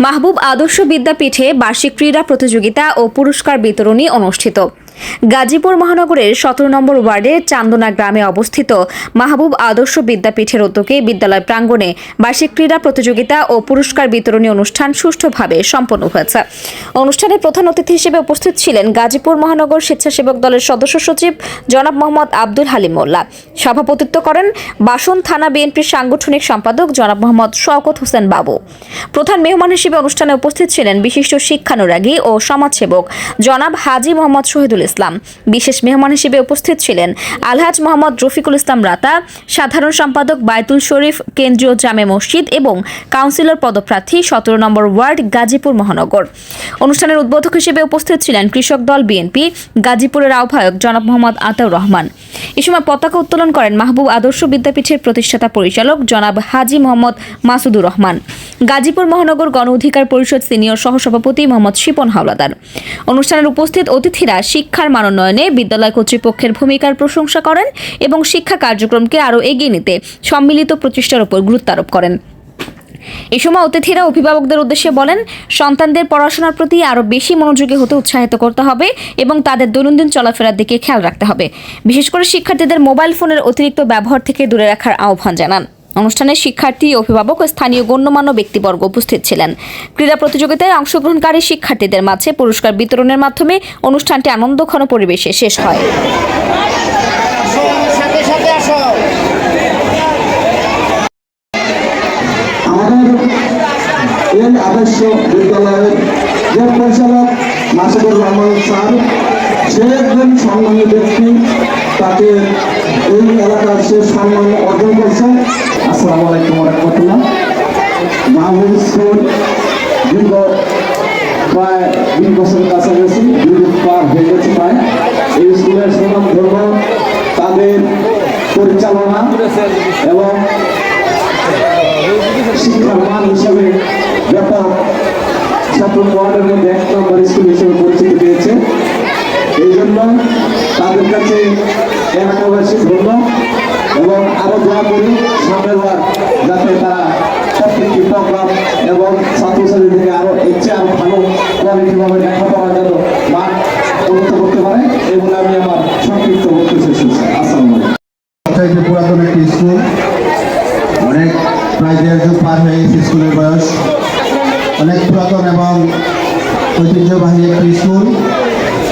মাহবুব আদর্শ বিদ্যাপীঠে বার্ষিক ক্রীড়া প্রতিযোগিতা ও পুরস্কার বিতরণী অনুষ্ঠিত। গাজীপুর মহানগরের সতেরো নম্বর ওয়ার্ডের চান্দনা গ্রামে অবস্থিত মাহবুব আদর্শ বিদ্যাপীঠের উদ্যোগে বিদ্যালয় প্রাঙ্গণে বার্ষিক ক্রীড়া প্রতিযোগিতা ও পুরস্কার বিতরণী অনুষ্ঠান সুষ্ঠুভাবে সম্পন্ন হয়েছে। অনুষ্ঠানে প্রধান অতিথি হিসেবে উপস্থিত ছিলেন গাজীপুর মহানগর স্বেচ্ছাসেবক দলের সদস্য সচিব জনাব মোহাম্মদ আব্দুল হালিম মোল্লা। সভাপতিত্ব করেন বাসন থানা বিএনপির সাংগঠনিক সম্পাদক জনাব মোহাম্মদ শওকত হোসেন বাবু। প্রধান মেহমান হিসেবে অনুষ্ঠানে উপস্থিত ছিলেন বিশিষ্ট শিক্ষানুরাগী ও সমাজসেবক জনাব হাজি মোহাম্মদ শহীদুল ইসলাম। বিশেষ মেহমান হিসেবে উপস্থিত ছিলেন আলহাজ মোহাম্মদ রফিকুল ইসলাম রাতা, সাধারণ সম্পাদক বায়তুল শরীফ, কেন্দ্রীয় জামে মসজিদ এবং কাউন্সিলর পদপ্রার্থী সতেরো নম্বর ওয়ার্ড, গাজীপুর মহানগর। অনুষ্ঠানের উদ্বোধক হিসেবে উপস্থিত ছিলেন কৃষক দল বিএনপি, গাজীপুরের আহ্বায়ক জনাব মোহাম্মদ আতাউর রহমান। এ সময় পতাকা উত্তোলন করেন মাহবুব আদর্শ বিদ্যাপীঠের প্রতিষ্ঠাতা পরিচালক জনাব হাজি মোহাম্মদ মাসুদুর রহমান। গাজীপুর মহানগর গণ অধিকার পরিষদ সিনিয়র সহসভাপতি মোহাম্মদ শিপন হাওলাদার। অনুষ্ঠানের উপস্থিত অতিথিরা শিক্ষার মানোন্নয়নে বিদ্যালয় কর্তৃপক্ষের ভূমিকার প্রশংসা করেন এবং শিক্ষা কার্যক্রমকে আরও এগিয়ে নিতে সম্মিলিত প্রচেষ্টার উপর গুরুত্ব আরোপ করেন। এ সময় অতিথিরা অভিভাবকদের উদ্দেশ্যে বলেন, সন্তানদের পড়াশোনার প্রতি আরও বেশি মনোযোগী হতে উৎসাহিত করতে হবে এবং তাদের দৈনন্দিন চলাফেরার দিকে খেয়াল রাখতে হবে। বিশেষ করে শিক্ষার্থীদের মোবাইল ফোনের অতিরিক্ত ব্যবহার থেকে দূরে রাখার আহ্বান জানান। অনুষ্ঠানে শিক্ষার্থী, অভিভাবক ও স্থানীয় গণ্যমান্য ব্যক্তিবর্গ উপস্থিত ছিলেন। ক্রীড়া প্রতিযোগিতায় অংশগ্রহণকারী শিক্ষার্থীদের মাঝে পুরস্কার বিতরণের মাধ্যমে অনুষ্ঠানটি আনন্দঘন পরিবেশে শেষ হয়। ব্যক্তি তাকে এই এলাকার সে সম্মান অর্জন করছে আসসালামু আলাইকুম রহমতুল্লাহ। মাহবুব স্কুল দীর্ঘ প্রায় দুই বছর কাছাকাছি দুই পার হয়ে গেছে প্রায়। এই স্কুলের সুনাম ধর্ম, তাদের পরিচালনা এবং শিক্ষার মান হিসাবে ব্যাপক ছাত্র ওয়ার্ডের মধ্যে এক নম্বর স্কুল হিসেবে পরিচিতি পেয়েছে। এই জন্য তাদের কাছে এলাকাবাসী দোয়া করি যাতে তারা প্রত্যেকটি প্রোগ্রাম এবং ছাত্রছাত্রী থেকে আরও এর চেয়ে ভালো কোয়ালিটিভাবে লেখাপড়া যেন মান করতে পারে এই আমি আমার সংক্ষিপ্ত শেষ করছি। আসসালামু পুরাতন একটি স্কুল। অনেক প্রায় দেড় যুগ পার হয়ে গেছে স্কুলের বয়স। অনেক পুরাতন এবং ঐতিহ্যবাহী একটি স্কুল।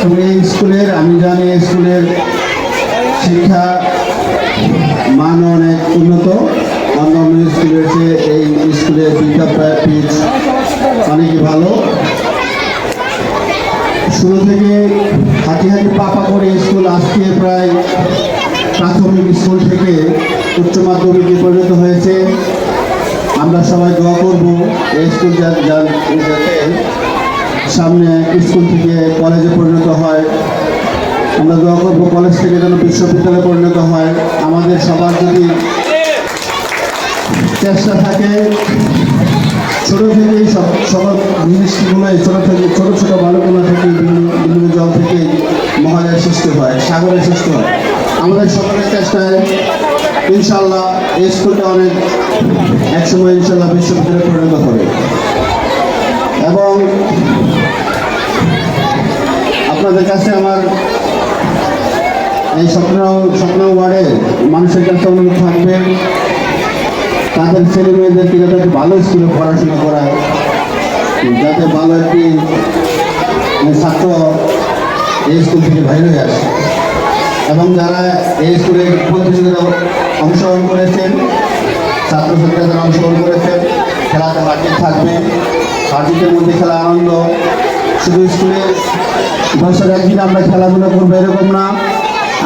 এবং স্কুলের, আমি জানি স্কুলের শিক্ষা মান অনেক উন্নত অন্যান্য স্কুলের চেয়ে এই স্কুলের বিদ্যাপীঠ অনেকই ভালো। শুরু থেকে হাঁটি হাঁটি পাপা করে স্কুল আজকে প্রায় প্রাথমিক স্কুল থেকে উচ্চ মাধ্যমিকে পরিণত হয়েছে। আমরা সবাই দোয়া করব এই স্কুল যাতে সামনে স্কুল থেকে কলেজে পরিণত হয়। আমরা দোয়া করব কলেজ থেকে যেন বিশ্ববিদ্যালয়ে পরিণত হয়। আমাদের সবার যদি চেষ্টা থাকে, ছোট থেকেই সব সকল জিনিসগুলো ছোটো থেকে, ছোটো ছোটো বালকগুলো থেকে, বিভিন্ন জল থেকে মহালয়ের সৃষ্টি হয়, সাগরে সৃষ্টি হয়। আমাদের সকলের চেষ্টায় ইনশাল্লাহ এই স্কুলটা অনেক একসময় ইনশাল্লাহ বিশ্ববিদ্যালয়ে পরিণত হবে। এবং আপনাদের কাছে আমার এই স্বপ্ন স্বপ্ন ওয়ার্ডে মানুষের কাছে অনুরোধ থাকবে। তাদের ছেলে মেয়েদেরকে যাতে ভালো স্কুলে পড়াশোনা করায়, যাতে ভালো একটি মানে ছাত্র এই স্কুল থেকে বাইরে হয়ে আসে। এবং যারা এই স্কুলে প্রতিযোগিতা অংশগ্রহণ করেছেন, ছাত্রছাত্রীরা যারা অংশগ্রহণ করেছেন, খেলাতে হার্জিত থাকবে হার্জিতের মধ্যে খেলা আনন্দ শুধু স্কুলে বছর একদিন আমরা খেলাধুলা করব এরকম না।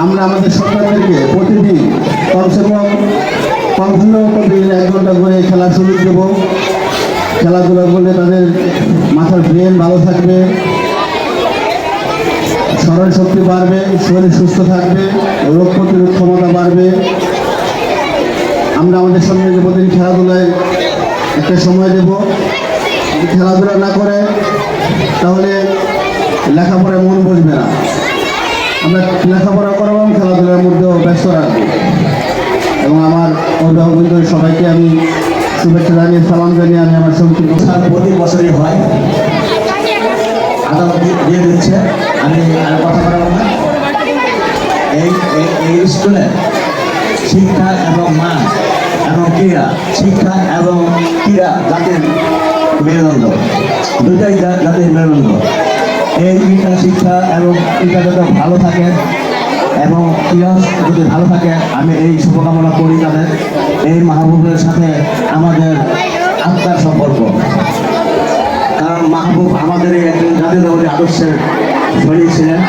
আমরা আমাদের সন্তানদেরকে প্রতিদিন কমসে কম কখনো প্রতিদিন এক ঘণ্টা করে খেলার সুযোগ দেব। খেলাধুলা করলে তাদের মাথার ব্রেন ভালো থাকবে, স্মরণ শক্তি বাড়বে, শরীর সুস্থ থাকবে, রোগ প্রতিরোধ ক্ষমতা বাড়বে। আমরা আমাদের সঙ্গে প্রতিদিন খেলাধুলায় একটা সময় দেব। খেলাধুলা না করে, তাহলে লেখাপড়ায় মন বসবে না। আমরা লেখাপড়া করাবো এবং খেলাধুলার মধ্যেও ব্যস্ত রাখব। এবং আমার অভিভাবকদের সবাইকে আমি শুভেচ্ছা জানিয়ে, সালাম জানিয়ে আমি আমার সংক্ষিপ্ত প্রতি বছরই হয়। আদালত দিয়ে- দিচ্ছে। আমি আর কথা বলব না। এই এই- এই স্কুলে শিক্ষা এবং মান এবং ক্রীড়া শিক্ষা এবং ক্রীড়া জাতির মেরুদণ্ড। দুটাই জাতির মেরুদণ্ড। এই দুইটা শিক্ষা এবং ক্রীড়া যাতে ভালো থাকে এবং ক্রীড়া যদি ভালো থাকে, আমি এই শুভকামনা করি তাদের। এই মাহবুবের সাথে আমাদের আত্মার সম্পর্ক। কারণ মাহবুব আমাদের একজন জাতীয়তাবাদী আদর্শের শরীর ছিলেন।